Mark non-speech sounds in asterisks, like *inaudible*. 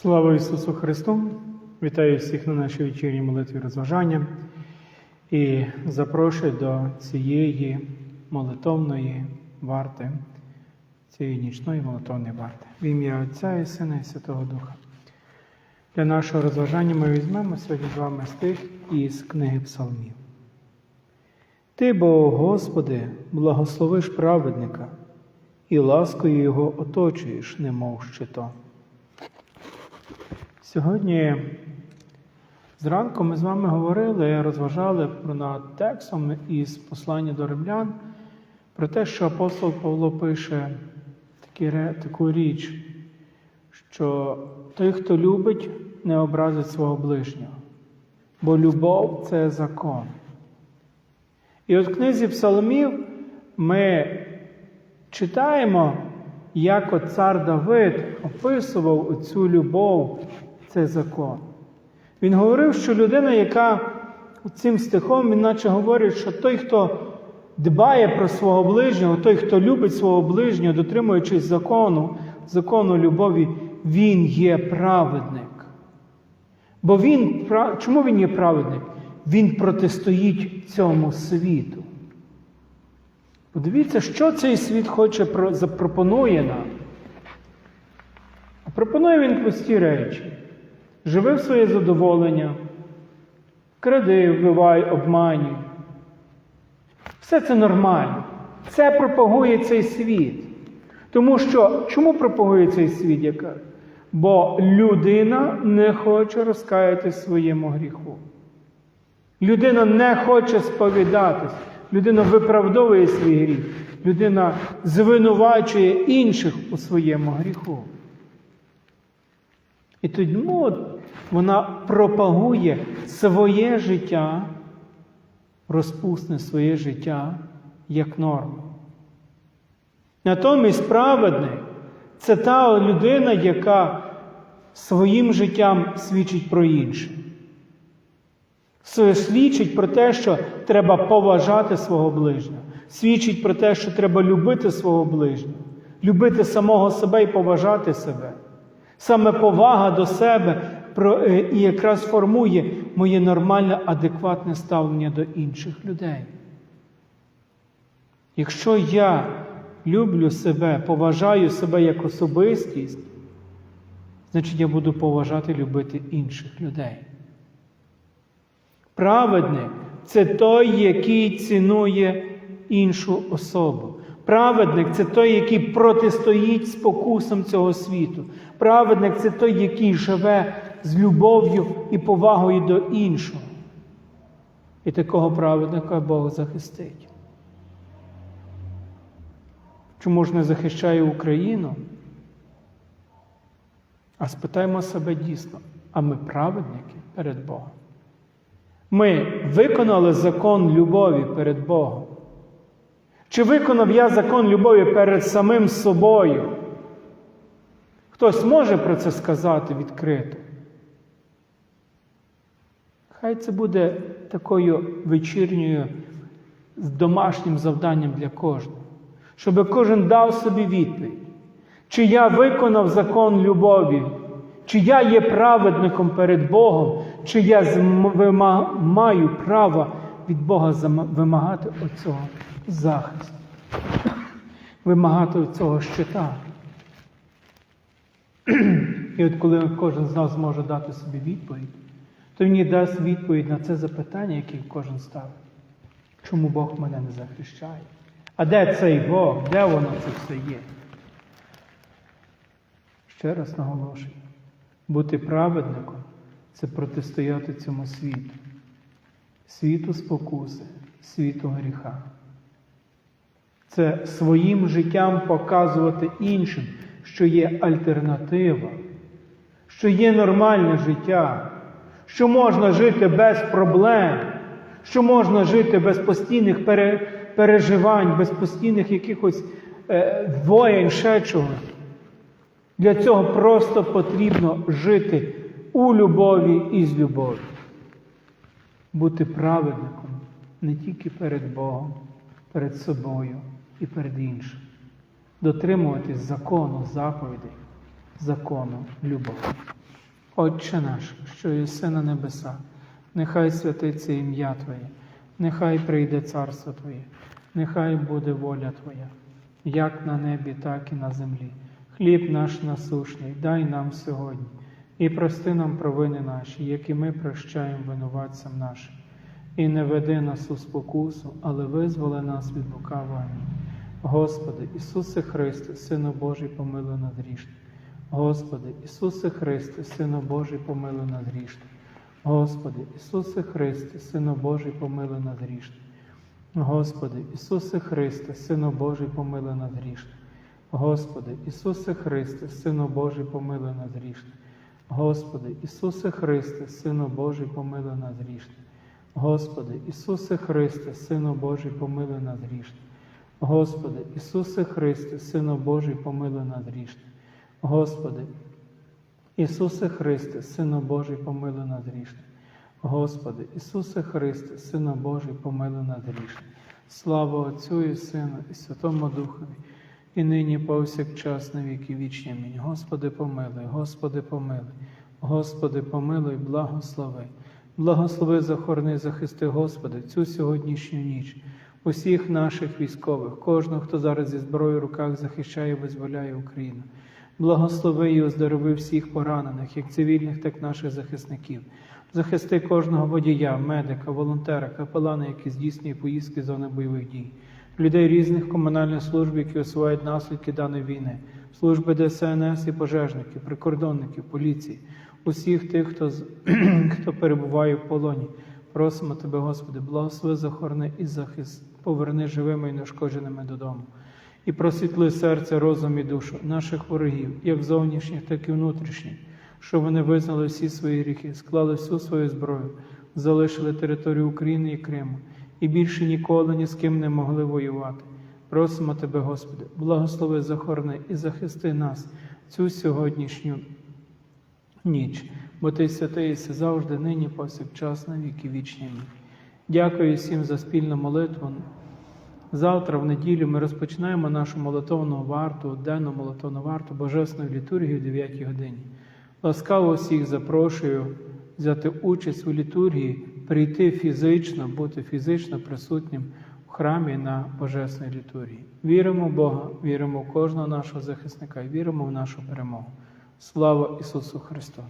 Слава Ісусу Христу! Вітаю всіх на нашій вечірній молитві розважання і запрошую до цієї молитовної варти, цієї нічної молитовної варти. В ім'я Отця і Сина і Святого Духа. Для нашого розважання ми візьмемо сьогодні з вами стих із книги Псалмів. Ти, бо, Господи, благословиш праведника, і ласкою Його оточуєш, немов щитом. Сьогодні зранку ми з вами говорили, розважали над текстом із послання до римлян про те, що апостол Павло пише таку річ, що той, хто любить, не образить свого ближнього, бо любов це закон. І от в книзі Псалмів ми читаємо, як от цар Давид описував цю любов, цей закон. Він говорив, що людина, яка цим стихом, він наче говорить, що той, хто дбає про свого ближнього, той, хто любить свого ближнього, дотримуючись закону, закону любові, він є праведник. Бо він, чому він є праведник? Він протистоїть цьому світу. Подивіться, що цей світ хоче запропонує нам. Пропонує він прості речі. Живи в своє задоволення, кради, вбивай, обманюй. Все це нормально. Це пропагує цей світ. Тому що чому пропагує цей світ? Я кажу? Бо людина не хоче розкаяти своєму гріху. Людина не хоче сповідатись, людина виправдовує свій гріх, людина звинувачує інших у своєму гріху. І тому от вона пропагує своє життя, розпусне своє життя як норму. Натомість праведник це та людина, яка своїм життям свідчить про інше. Свідчить про те, що треба поважати свого ближнього. Свідчить про те, що треба любити свого ближнього, любити самого себе і поважати себе. Саме повага до себе е, і якраз формує моє нормальне, адекватне ставлення до інших людей. Якщо я люблю себе, поважаю себе як особистість, значить я буду поважати любити інших людей. Праведник це той, який цінує іншу особу. Праведник це той, який протистоїть спокусам цього світу. Праведник це той, який живе з любов'ю і повагою до іншого. І такого праведника Бог захистить. Чому ж не захищає Україну? А спитаємо себе дійсно, а ми праведники перед Богом? Ми виконали закон любові перед Богом. Чи виконав я закон любові перед самим собою? Хтось може про це сказати відкрито? Хай це буде такою вечірньою домашнім завданням для кожного, щоб кожен дав собі відповідь, чи я виконав закон любові, чи я є праведником перед Богом, чи я маю право від Бога вимагати оцього захисту, вимагати цього щита. І от коли кожен з нас зможе дати собі відповідь, то він і дасть відповідь на це запитання, яке кожен ставить. Чому Бог мене не захищає? А де цей Бог? Де воно це все є? Ще раз наголошую: бути праведником це протистояти цьому світу, світу спокуси, світу гріха. Це своїм життям показувати іншим, що є альтернатива, що є нормальне життя, що можна жити без проблем, що можна жити без постійних пере- переживань, без постійних якихось е, воєн, ще чого. Для цього просто потрібно жити у любові і з любов'ю. Бути праведником не тільки перед Богом, перед собою і перед іншим. Дотримуватись закону заповідей, закону любові. Отче наш, що єси на небесах, нехай святиться ім'я Твоє, нехай прийде царство Твоє, нехай буде воля Твоя, як на небі, так і на землі. Хліб наш насушний, дай нам сьогодні, і прости нам провини наші, які ми прощаємо винуватцям нашим. І не веди нас у спокусу, але визволи нас від лукавого. Господи, Ісусе Христе, Сину Божий, помилуй нас грішних. Господи, Ісусе Христе, Сину Божий, помилуй нас грішних. Господи, Ісусе Христе, Сину Божий, помилуй нас грішних. Господи, Ісусе Христе, Сину Божий, помилуй нас грішних. Господи, Ісусе Христе, Сину Божий, помилуй нас грішних. Господи, Ісусе Христе, Сину Божий, помилуй нас грішних. Господи, Ісусе Христе, Сину Божий, помилуй нас грішних. Господи, Ісусе Христе, Сину Божий, помилуй нас грішних. Господи, Ісусе Христе, Сину Божий, помилуй нас грішних. Господи, Ісусе Христе, Сину Божий, помилуй нас грішних. Слава Отцю і Сину, і Святому Духові, і нині повсякчас на віки вічні. Амінь. Господи, помилуй, Господи, помилуй, Господи, помилуй, благослови. Благослови, захорони, захисти, Господи, цю сьогоднішню ніч, усіх наших військових, кожного, хто зараз зі зброєю в руках захищає і визволяє Україну. Благослови і оздорови всіх поранених, як цивільних, так і наших захисників. Захисти кожного водія, медика, волонтера, капелана, які здійснює поїздки з зони бойових дій, людей різних комунальних служб, які усувають наслідки даної війни, служби ДСНС і пожежників, прикордонників, поліції, усіх тих, хто, *clears throat* хто перебуває в полоні. Просимо Тебе, Господи, благослови, захорони і захист, поверни живими і неушкодженими додому. І просвітли серце, розум і душу наших ворогів, як зовнішніх, так і внутрішніх, щоб вони визнали всі свої гріхи, склали всю свою зброю, залишили територію України і Криму, і більше ніколи ні з ким не могли воювати. Просимо Тебе, Господи, благослови, захорони і захисти нас цю сьогоднішню ніч, бо Ти святий єси завжди, нині, повсякчас, на віки вічні. Дякую всім за спільну молитву. Завтра, в неділю, ми розпочинаємо нашу молитовну варту, денну молитовну варту Божественної літургії о 9 годині. Ласкаво всіх запрошую взяти участь у літургії, прийти фізично, бути фізично присутнім в храмі на Божественній літургії. Віримо в Бога, віримо в кожного нашого захисника і віримо в нашу перемогу. Слава Ісусу Христу!